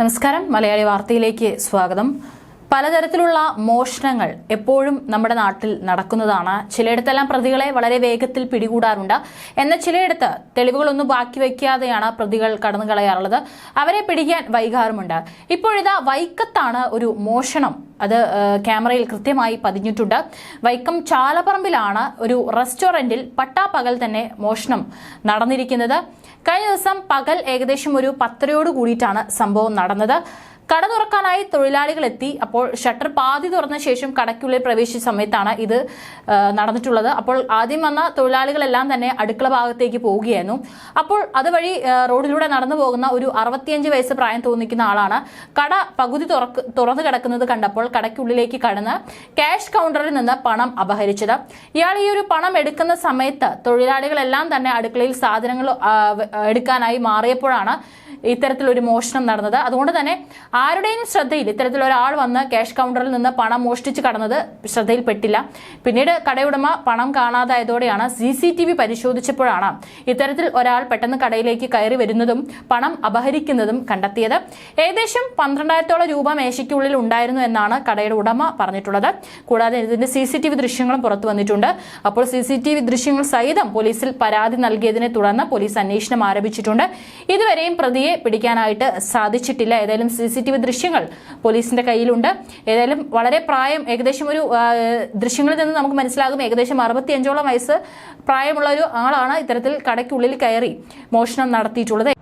നമസ്കാരം. മലയാളി വാർത്തയിലേക്ക് സ്വാഗതം. പലതരത്തിലുള്ള മോഷണങ്ങൾ എപ്പോഴും നമ്മുടെ നാട്ടിൽ നടക്കുന്നതാണ്. ചിലയിടത്തെല്ലാം പ്രതികളെ വളരെ വേഗത്തിൽ പിടികൂടാറുണ്ട്. എന്നാൽ ചിലയിടത്ത് തെളിവുകളൊന്നും ബാക്കി വയ്ക്കാതെയാണ് പ്രതികൾ കടന്നു കളയാറുള്ളത് അവരെ പിടിക്കാൻ വൈകാറുമുണ്ട്. ഇപ്പോഴിതാ വൈക്കത്താണ് ഒരു മോഷണം. അത് ക്യാമറയിൽ കൃത്യമായി പതിഞ്ഞിട്ടുണ്ട്. വൈക്കം ചാലപ്പറമ്പിലാണ് ഒരു റെസ്റ്റോറന്റിൽ പട്ടാപ്പകൽ തന്നെ മോഷണം നടന്നിരിക്കുന്നത്. കഴിഞ്ഞ ദിവസം പകൽ ഏകദേശം ഒരു പത്തരയോട് കൂടിയിട്ടാണ് സംഭവം നടന്നത്. കട തുറക്കാനായി തൊഴിലാളികൾ എത്തി. അപ്പോൾ ഷട്ടർ പാതി തുറന്ന ശേഷം കടയ്ക്കുള്ളിൽ പ്രവേശിച്ച സമയത്താണ് ഇത് നടന്നിട്ടുള്ളത്. അപ്പോൾ ആദ്യം വന്ന തൊഴിലാളികളെല്ലാം തന്നെ അടുക്കള ഭാഗത്തേക്ക് പോവുകയായിരുന്നു. അപ്പോൾ അതുവഴി റോഡിലൂടെ നടന്നു പോകുന്ന ഒരു അറുപത്തിയഞ്ച് വയസ്സ് പ്രായം തോന്നിക്കുന്ന ആളാണ്. കട പകുതി തുറക്ക് തുറന്നു കിടക്കുന്നത് കണ്ടപ്പോൾ കടയ്ക്കുള്ളിലേക്ക് കടന്ന് ക്യാഷ് കൗണ്ടറിൽ നിന്ന് പണം അപഹരിച്ചത്. ഇയാൾ ഈ ഒരു പണം എടുക്കുന്ന സമയത്ത് തൊഴിലാളികളെല്ലാം തന്നെ അടുക്കളയിൽ സാധനങ്ങൾ എടുക്കാനായി മാറിയപ്പോഴാണ് ഇത്തരത്തിലൊരു മോഷണം നടന്നത്. അതുകൊണ്ട് തന്നെ ആരുടെയും ശ്രദ്ധയിൽ ഇത്തരത്തിൽ ഒരാൾ വന്ന് ക്യാഷ് കൗണ്ടറിൽ നിന്ന് പണം മോഷ്ടിച്ച് കടന്നത് ശ്രദ്ധയിൽപ്പെട്ടില്ല. പിന്നീട് കടയുടമ പണം കാണാതായതോടെയാണ് സി സി ടി വി പരിശോധിച്ചപ്പോഴാണ് ഇത്തരത്തിൽ ഒരാൾ പെട്ടെന്ന് കടയിലേക്ക് കയറി വരുന്നതും പണം അപഹരിക്കുന്നതും കണ്ടെത്തിയത്. ഏകദേശം പന്ത്രണ്ടായിരത്തോളം രൂപ മേശയ്ക്കുള്ളിൽ ഉണ്ടായിരുന്നു എന്നാണ് കടയുടെ ഉടമ പറഞ്ഞിട്ടുള്ളത്. കൂടാതെ ഇതിന്റെ സി സി ടി വി ദൃശ്യങ്ങളും പുറത്തു വന്നിട്ടുണ്ട്. അപ്പോൾ സി സി ടി വി ദൃശ്യങ്ങൾ സഹിതം പോലീസിൽ പരാതി നൽകിയതിനെ തുടർന്ന് പോലീസ് അന്വേഷണം ആരംഭിച്ചിട്ടുണ്ട്. ഇതുവരെയും പ്രതിയെ പിടിക്കാനായിട്ട് സാധിച്ചിട്ടില്ല. ഏതായാലും സി സി ടി വി ദൃശ്യങ്ങൾ പോലീസിന്റെ കയ്യിലുണ്ട്. ഏതായാലും വളരെ പ്രായം ഏകദേശം ഒരു ദൃശ്യങ്ങളിൽ നിന്ന് നമുക്ക് മനസ്സിലാകും. ഏകദേശം അറുപത്തിയഞ്ചോളം വയസ്സ് പ്രായമുള്ള ഒരു ആളാണ് ഇത്തരത്തിൽ കടയ്ക്കുള്ളിൽ കയറി മോഷണം നടത്തിയിട്ടുള്ളത്.